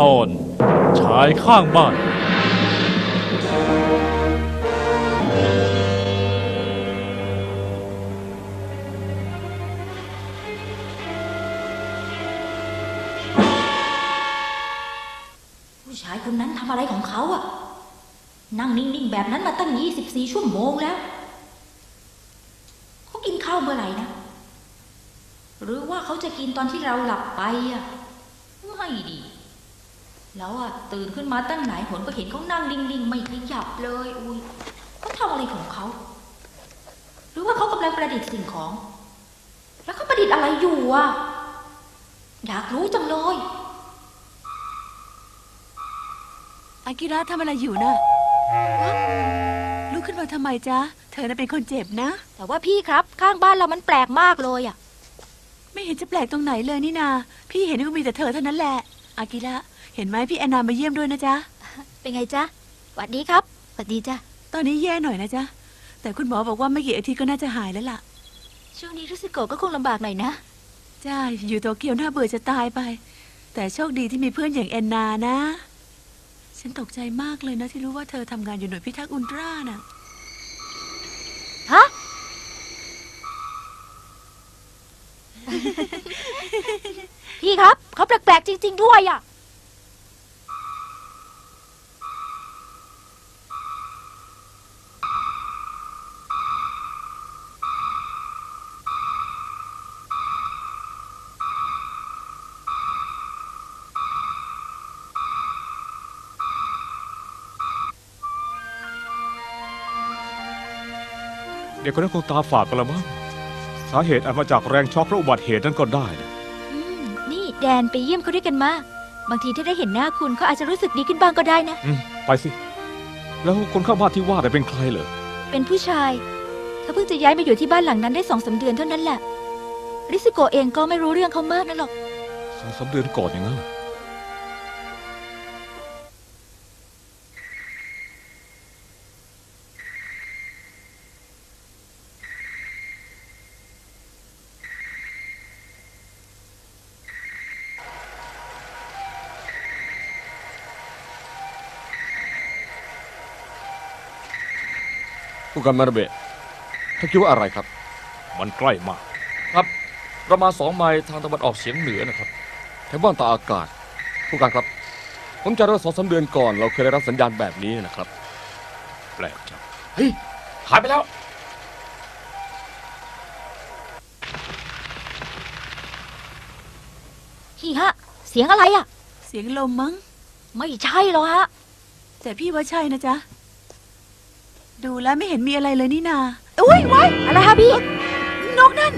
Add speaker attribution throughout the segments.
Speaker 1: ตอน ชายข้างบ้าน
Speaker 2: ผู้ชายคนนั้นทำอะไรของเขาอะนั่งนิ่ง ๆ แบบนั้นมาตั้ง 24 ชั่วโมงแล้ว เขากินข้าวเมื่อไหร่นะ หรือว่าเขาจะกินตอนที่เราหลับไปอะไม่ดี แล้วอะตื่นขึ้นมาตั้งไหนผลก็เห็นเขานั่งนิ่งๆ ไม่ขยับเลย อุ้ยเขาทำอะไรของเขา หรือว่าเขากำลังประดิษฐ์สิ่งของ แล้วเขาประดิษฐ์อะไรอยู่อะอยากรู้จังเลย
Speaker 3: อากิระทำอะไรอยู่นะลุกขึ้นมาทำไมจ๊ะ เธอน่ะเป็นคนเจ็บนะ
Speaker 2: แต่ว่าพี่ครับ ข้างบ้านเรามันแปลกมากเลยอะ
Speaker 3: ไม่เห็นจะแปลกตรงไหนเลยนี่นา พี่เห็นว่ามีแต่เธอเท่านั้นแหละอากิระ เห็นไหมพี่แอนนามาเยี่ยมด้วยนะจ๊ะ
Speaker 2: เป็นไงจ๊ะสวัสดีครับสวัสดีจ้ะ
Speaker 3: ตอนนี้แย่หน่อยนะจ๊ะ แต่คุณหมอบอกว่าไม่กี่อาทิตย์ก็น่าจะหายแล้วล่ะ
Speaker 2: ช่วงนี้รู้สึกโกะก็คงลำบากหน่อยนะ
Speaker 3: จ้าอยู่โตเกียวน่าเบื่อจะตายไป แต่โชคดีที่มีเพื่อนอย่างแอนนานะ ฉันตกใจมากเลยนะที่รู้ว่าเธอทำงานอยู่หน่วยพิทักษ์อุลตร้าน่ะ
Speaker 2: ฮะ พี่ครับ เขาแปลกๆจริง ๆ ด้วยอะ
Speaker 1: เด็กคนนั้นคงตาฝาดไปละมั้งสาเหตุอาจมาจากแรงช็อกและอุบัติเหตุนั้นก็ได้นะ
Speaker 2: อืมนี่แดนไปเยี่ยมเขาด้วยกันมา บางทีถ้าได้เห็นหน้าคุณเขาอาจจะรู้สึกดีขึ้นบ้างก็ได้นะ
Speaker 1: อืมไปสิ แล้วคนข้างบ้านที่ว่าแต่ะเป็นใครเหรอ
Speaker 2: เป็นผู้ชายเขาเพิ่งจะย้ายมาอยู่ที่บ้านหลังนั้นได้สองสามเดือนเท่านั้นแหละริสโกะเองก็ไม่รู้เรื่องเขามากนักหรอก
Speaker 1: สองสามเดือนก่อนอย่างนั้นเหรอ
Speaker 4: ผู้การมาระเบะท่านคิดว่าอะไรครับ
Speaker 1: มันใกล้มาก
Speaker 4: ครับ ประมาณสองไมล์ทางตะวันออกเฉียงเหนือนะครับแถวบ้านตาอากาศ ผู้การครับ ผมจะได้ว่าสองสามเดือนก่อน เราเคยได้รับสัญญาณแบบนี้นะครับ
Speaker 1: แปลกจัง
Speaker 4: เฮ้ยหายไปแล้ว
Speaker 2: พี่ฮะ เสียงอะไรอะ
Speaker 3: เสียงลมมั้ง
Speaker 2: ไม่ใช่หรอกฮะ
Speaker 3: แต่พี่ว่าใช่นะจ๊ะ ดูแล้วไม่เห็นมีอะไรเลยนี่นาอุ้ยไว้
Speaker 2: อะไรฮะพี่
Speaker 3: นกนั่น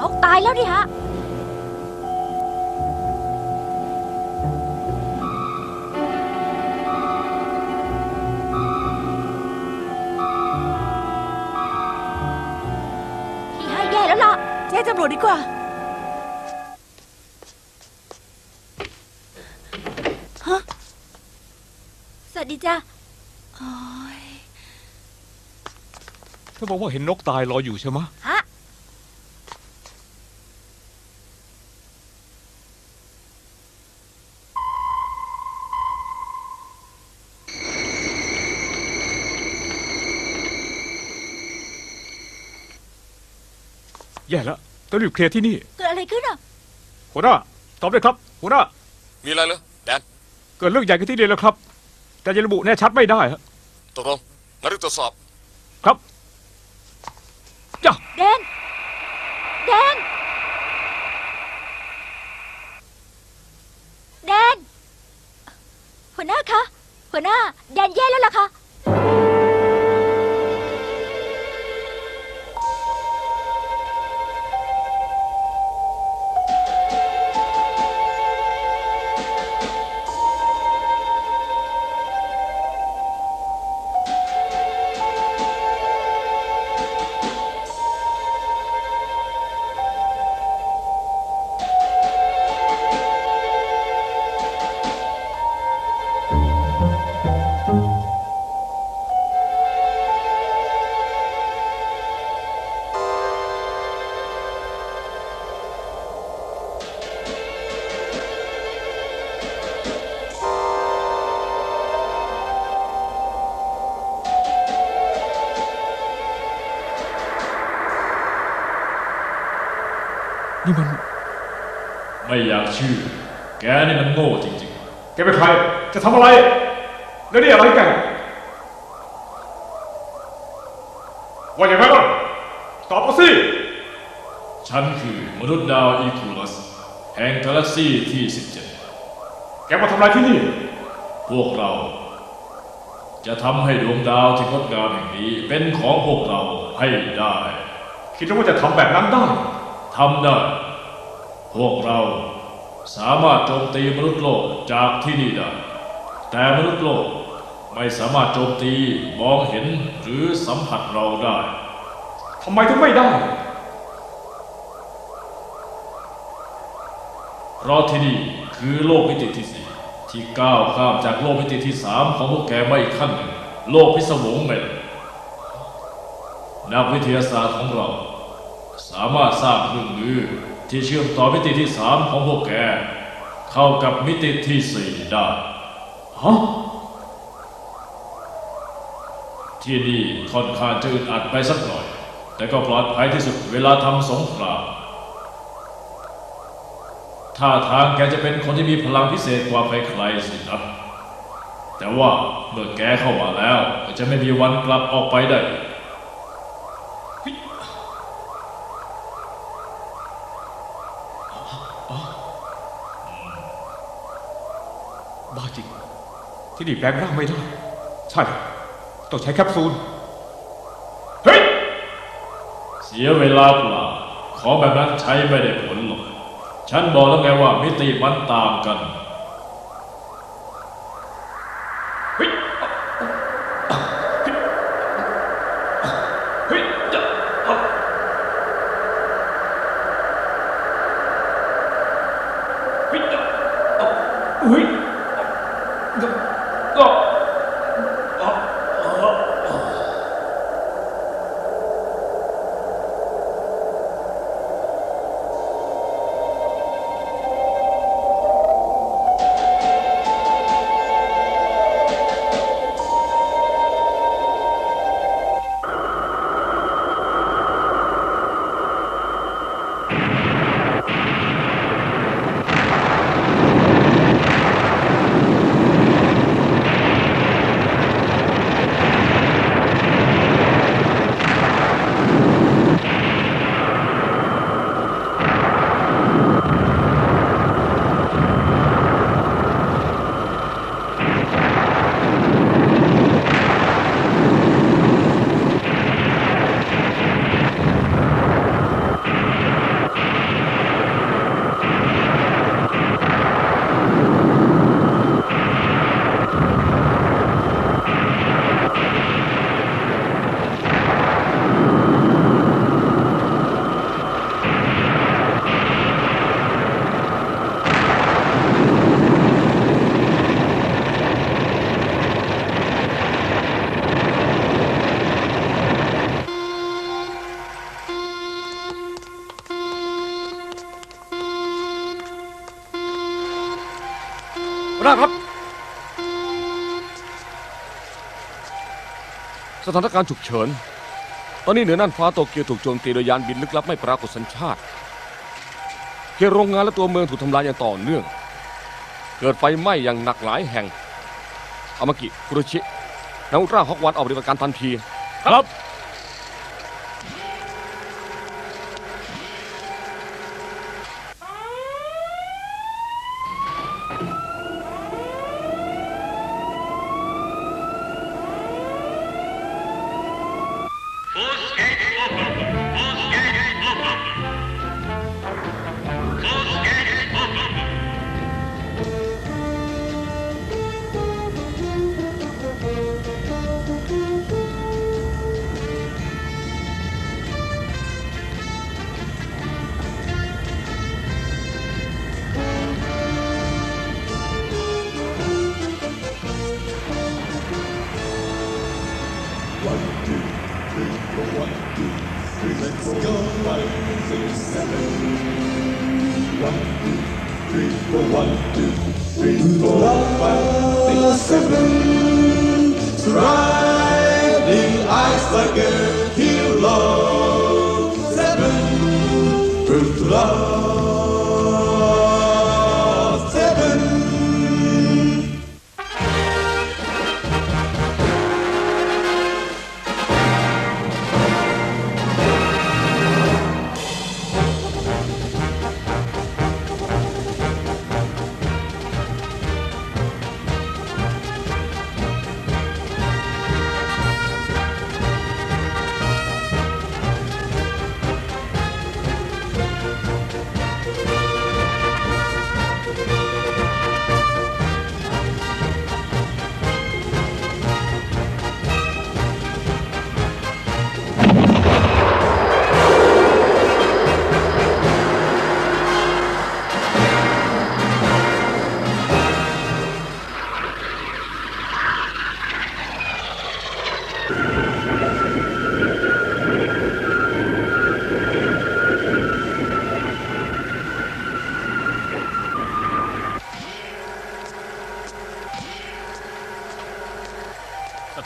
Speaker 2: นกตายแล้วดิฮะ พี่ให้แย่แล้วล่ะ
Speaker 3: แจ้งตำรวจดีกว่า
Speaker 2: วัสดีจ้ะ
Speaker 3: โอ้ย
Speaker 1: เธอบอกว่าเห็นนกตายลอยอยู่ใช่ไหมะ
Speaker 2: ฮะ
Speaker 1: แย่แล้วต้องรีบเคลียร์ที่นี่
Speaker 2: เกิดอะไรขึ้นอะ
Speaker 1: หัวหน้าตอบเลยครับ หัวหน้า
Speaker 4: มีอะไรเหรอแดน
Speaker 1: เกิดเรื่องใหญ่กันที่นี่แล้วครับ แต่ยังระบุแน่ชัดไม่ได้ฮะ
Speaker 4: ตกลงงั้นรีบตรวจสอบ
Speaker 1: ครับจ้า
Speaker 2: แดน แดน แดน หัวหน้าคะ หัวหน้า แดนแย่แล้วล่ะค่ะ
Speaker 1: นี่มัน
Speaker 5: ไม่อยากเชื่อ แกนี่มันโง่จริง
Speaker 1: แกเป็นใคร จะทำอะไร แล้วนี่อะไรกัน ว่าอย่างไรบ้างตอบมาสิ
Speaker 5: ๆฉันคือมนุษย์ดาวอีคูลัส แห่งกาแล็กซี่ที่
Speaker 1: แกมาทำอะไรที่นี่
Speaker 5: 17พวกเรา จะทำให้ดวงดาวที่งดงามแห่งนี้เป็นของพวกเราให้ได้
Speaker 1: คิดว่าจะทำแบบนั้นได้
Speaker 5: ทำได้ พวกเราสามารถโจมตีมนุษย์โลกจากที่นี่ได้ แต่มนุษย์โลกไม่สามารถโจมตีมองเห็นหรือสัมผัสเราได้
Speaker 1: ทำไมถึงไม่ได้
Speaker 5: เพราะที่นี่คือโลกมิติที่สี่ที่ก้าวข้ามจากโลกมิติที่สามของพวกแกมาอีกขั้นหนึ่งโลกพิศวงไงล่ะนักวิทยาศาสตร์ของเรา สามารถสร้างเครื่องมือที่เชื่อมต่อมิติที่สามของพวกแก เข้ากับมิติที่สี่ได้
Speaker 1: ฮะ
Speaker 5: ที่นี่ค่อนข้างจะอึดอัดไปสักหน่อย แต่ก็ปลอดภัยที่สุดเวลาทำสงครามถ้าทางแกจะเป็นคนที่มีพลังพิเศษกว่าใครๆสินะแต่ว่าเมื่อแกเข้ามาแล้วก็จะไม่มีวันกลับออกไปได้อีก
Speaker 1: บ้าจริง ที่นี่แปลงร่างไม่ได้ ใช่ ต้องใช้แคปซูล เฮ้ย
Speaker 5: เสียเวลาเปล่า ขอแบบนั้นใช้ไม่ได้ผลหรอก ฉันบอกแล้วไงว่ามิติมันตามกัน
Speaker 4: สถานการณ์ฉุกเฉิน ตอนนี้เหนือน่านฟ้าโตเกียวถูกโจมตีโดยยานบินลึกลับไม่ปรากฏสัญชาติเขตโรงงานและตัวเมืองถูกทำลายอย่างต่อเนื่อง เกิดไฟไหม้อย่างหนักหลายแห่งอามากิคุโรชินาอุตราฮอกวันออกปฏิบัติการทันที
Speaker 5: ครับ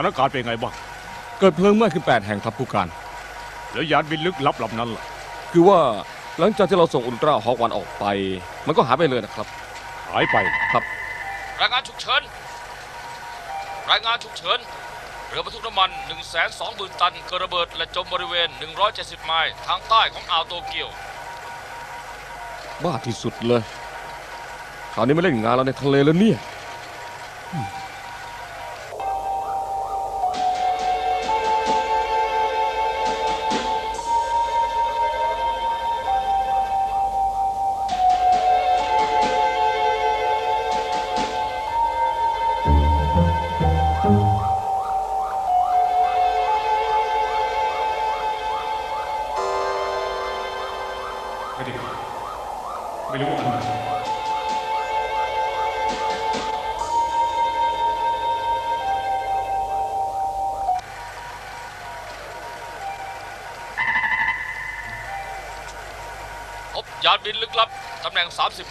Speaker 1: ถานการณ์เป็นไงบ้าง
Speaker 4: เกิดเพลิงไหม้ขึ้นแปดแห่งครับผู้การ
Speaker 1: แล้วยานบินลึกลับลำนั้นล่ะ
Speaker 4: คือว่าหลังจากที่เราส่งอุลตร้าฮอควันออกไป มันก็หายไปเลยนะครับ
Speaker 1: หายไป
Speaker 4: ครับ รายงานฉุกเฉิน รายงานฉุกเฉิน เรือบรรทุกน้ำมัน 1 2 0 0 0 0 ตัน เกิดระเบิดและจมบริเวณ 170 ไมล์ทางใต้ของอ่าวโตเกียว บ้าที่สุดเลย คราวนี้ไม่เล่นงานเราในทะเลแล้วเนี่ย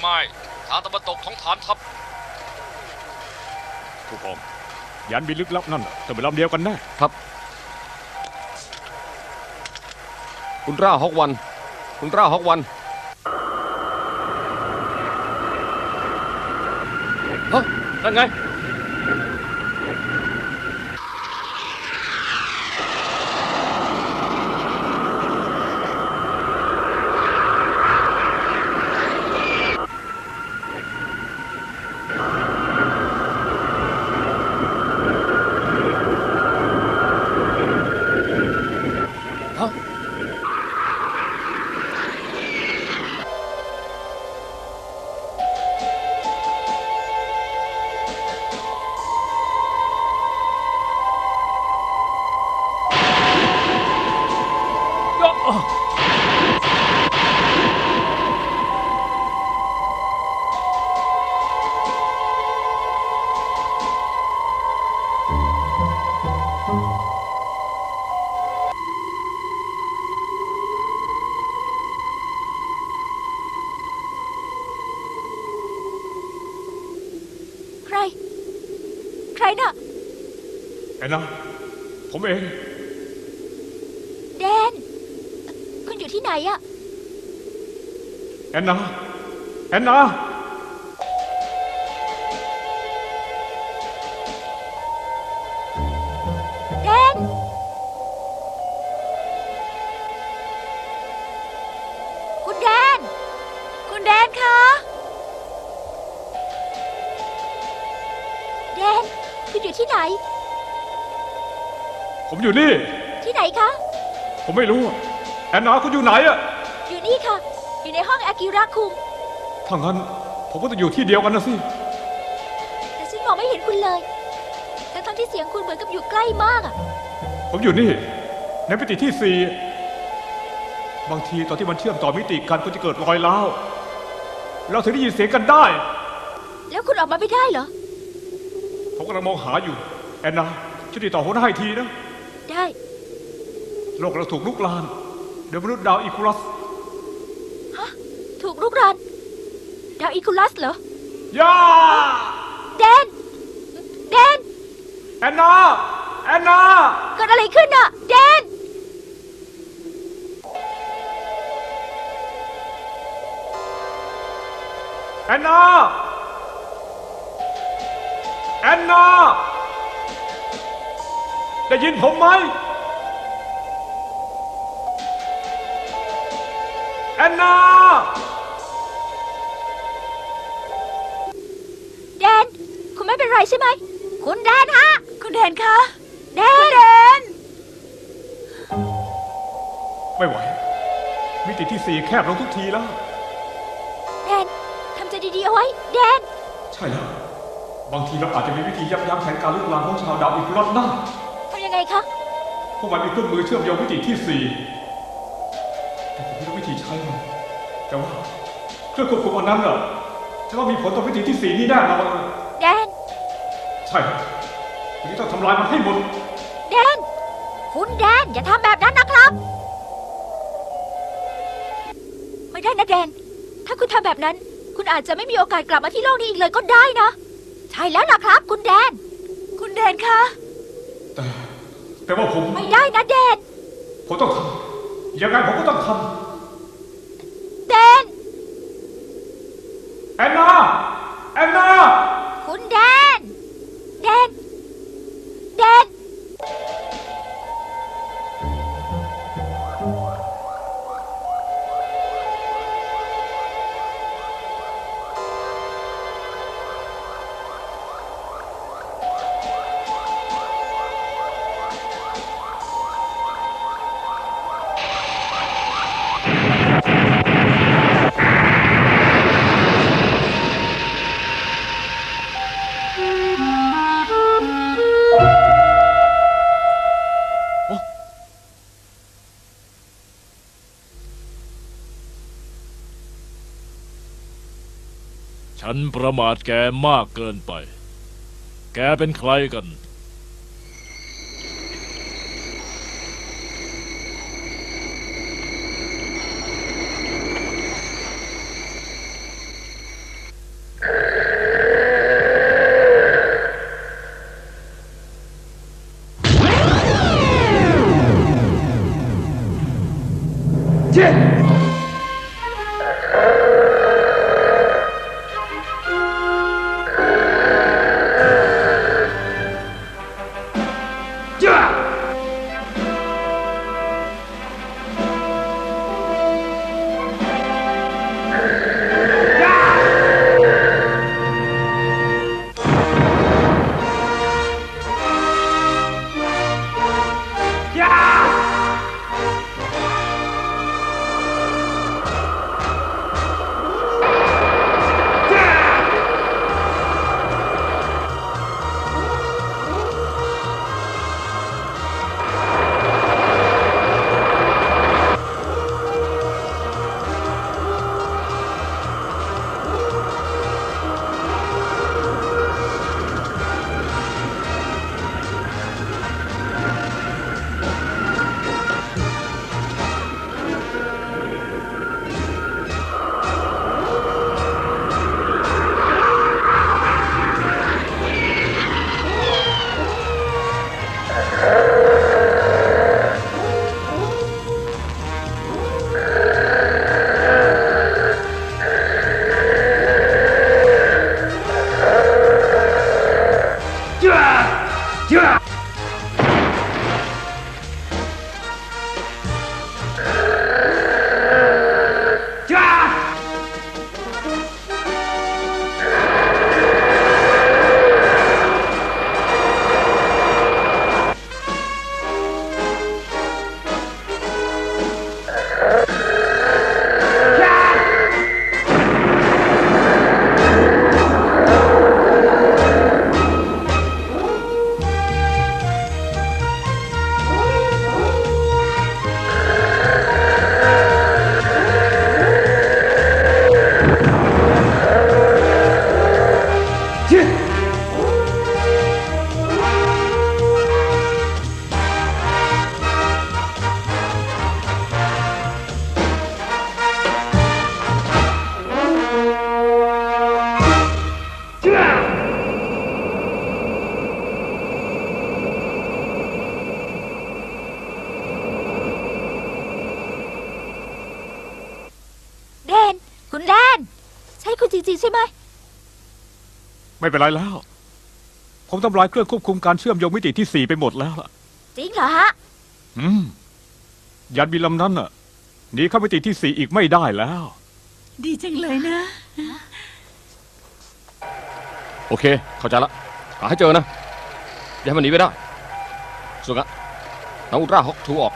Speaker 1: ไม
Speaker 4: ล์ทางตะวันตกของฐานทัพ
Speaker 1: ผู้กองยานบินลึกลับนั่นจะเป็นลำเดียวกันแน่
Speaker 4: ครับอุลตร้าฮอกวันอุลตร้าฮอกวันฮะนั่นไง
Speaker 2: น
Speaker 1: นาผมเอง
Speaker 2: แดน คุณอยู่ที่ไหนอะ
Speaker 1: แอนนา แอนนา ผมอยู่นี่
Speaker 2: ที่ไหนคะ
Speaker 1: ผมไม่รู้อะแอนนาคุณอยู่ไหนอะ
Speaker 2: อยู่นี่ค่ะ อยู่ในห้องอากิระคุง
Speaker 1: ถ้างั้นผมก็จะอยู่ที่เดียวกันนะสิ
Speaker 2: แต่ฉันมองไม่เห็นคุณเลย ทั้งทั้งๆที่เสียงคุณเหมือนกับอยู่ใกล้มากอะ
Speaker 1: ผมอยู่นี่ในมิติที่สี่บางทีตอนที่มันเชื่อมต่อมิติกันก็จะเกิดรอยร้าวเราถึงได้ยินเสียงกันได้
Speaker 2: แล้วคุณออกมาไม่ได้เหรอ
Speaker 1: ผมกำลังมองหาอยู่ แอนนาช่วยติดต่อหัวหน้าอีกทีนะ
Speaker 2: ได้
Speaker 1: โลกเราถูกลุกลานโดยมนุษย์ดาวอีคูลัส
Speaker 2: ถูกรุกรานดาวอีคูลัสเหรอ
Speaker 1: ย่า
Speaker 2: แดน แดน
Speaker 1: แอนนาแอนนา
Speaker 2: เกิดอะไรขึ้นอะแดน
Speaker 1: แอนนาแอนนา ได้ยินผมไหมแอนนา
Speaker 2: แดน คุณไม่เป็นไรใช่ไหม คุณแดนฮะ
Speaker 3: คุณแดนคะ
Speaker 2: แดน
Speaker 3: แดน
Speaker 1: ไม่ไหว มิติที่สี่แคบลงทุกทีแล้ว
Speaker 2: แดนทำใจดีๆเอาไว้ แดน
Speaker 1: ใช่แล้ว บางทีเราอาจจะมีวิธียับยั้งแผนการลุกลามของชาวดาวอีกรอบหน้า
Speaker 2: ทำ ยังไงคะ
Speaker 1: พวกมันมีเครื่องมือเชื่อมโยงมิติที่สี่แต่ผมไม่รู้วิธีใช้มันแต่ว่าเครื่องควบคุมอันนั้นน่ะจะว่ามีผลต่อมิติที่สี่นี่แน่นอน
Speaker 2: แดน
Speaker 1: ใช่วันนี้ต้องทำลายมันให้หมด
Speaker 2: แดน คุณแดน อย่าทำแบบนั้นนะครับ ไม่ได้นะแดน ถ้าคุณทำแบบนั้น คุณอาจจะไม่มีโอกาสกลับมาที่โลกนี้อีกเลยก็ได้นะ ใช่แล้วล่ะครับ คุณแดน
Speaker 3: คุณแดนคะ
Speaker 1: แต่ แต่ว่าผม
Speaker 2: ไม่ได้นะแดน
Speaker 1: ผมต้องทำยังไงผมก็ต้องท
Speaker 2: แดนำ
Speaker 1: แอนนา
Speaker 5: ประมาทแกมากเกินไป แกเป็นใครกัน
Speaker 2: ริงๆใช่ไหม
Speaker 1: ไม่เป็นไรแล้ว ผมทำลายเครื่องควบคุมการเชื่อมโยงมิติที่สี่ไปหมดแล้วล่ะ
Speaker 2: จริงเหรอฮะ
Speaker 1: อืมยานบินลำนั้นน่ะหนีเข้ามิติที่สี่อีกไม่ได้แล้ว
Speaker 3: ดีจังเลยนะ
Speaker 4: โอเค เข้าใจละหาให้เจอนะ อย่าให้มันหนีไปได้ สุกะน้องอุลตร้าฮอกทูออก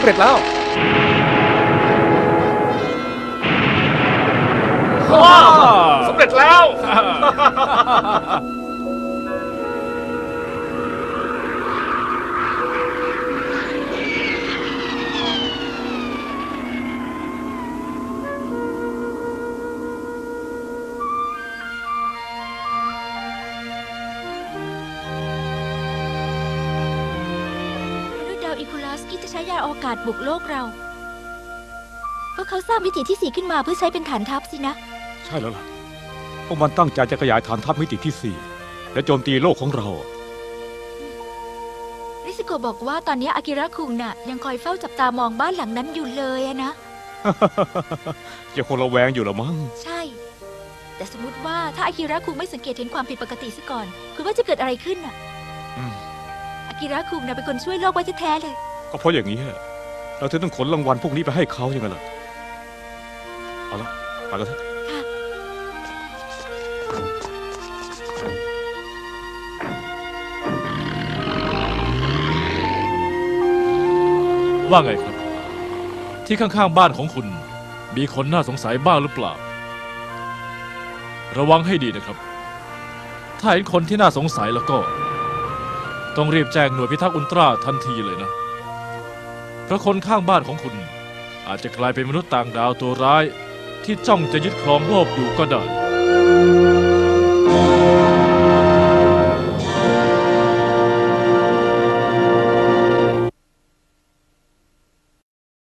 Speaker 4: ำเร็จแล้วสำเร็จแล้ว
Speaker 2: ใช้ยานอวกาศบุกโลกเราพวกเขาสร้างมิติที่สี่ขึ้นมาเพื่อใช้เป็นฐานทัพสินะ
Speaker 1: ใช่แล้วล่ะ พวกมันตั้งใจจะขยายฐานทัพมิติที่สี่และโจมตีโลกของเรา
Speaker 2: ริสโกะบอกว่าตอนนี้อากิระคุงน่ะ ยังคอยเฝ้าจับตามองบ้านหลังนั้นอยู่เลยอะนะ
Speaker 1: ยังคงระแวงอยู่ละมั้ง
Speaker 2: ใช่ แต่สมมติว่าถ้าอากิระคุงไม่สังเกตเห็นความผิดปกติซะก่อน คุณว่าจะเกิดอะไรขึ้นน่ะ
Speaker 1: อืม
Speaker 2: อากิระคุงน่ะเป็นคนช่วยโลกไว้แท้ๆเลย
Speaker 1: ก็เพราะอย่างนี้แหละเราถึงต้องขนรางวัลพวกนี้ไปให้เขาอย่างนั้นล่ะเอาละไปกันเถอะ
Speaker 2: ค่ะ
Speaker 5: ว่าไงครับ ที่ข้างๆบ้านของคุณ มีคนน่าสงสัยบ้างหรือเปล่า ระวังให้ดีนะครับ ถ้าเห็นคนที่น่าสงสัยแล้วก็ ต้องรีบแจ้งหน่วยพิทักษ์อุลตร้าทันทีเลยนะ เพราะคนข้างบ้านของคุณ อาจจะกลายเป็นมนุษย์ต่างดาวตัวร้าย ที่จ้องจะยึดครองโลกอยู่ก็ได้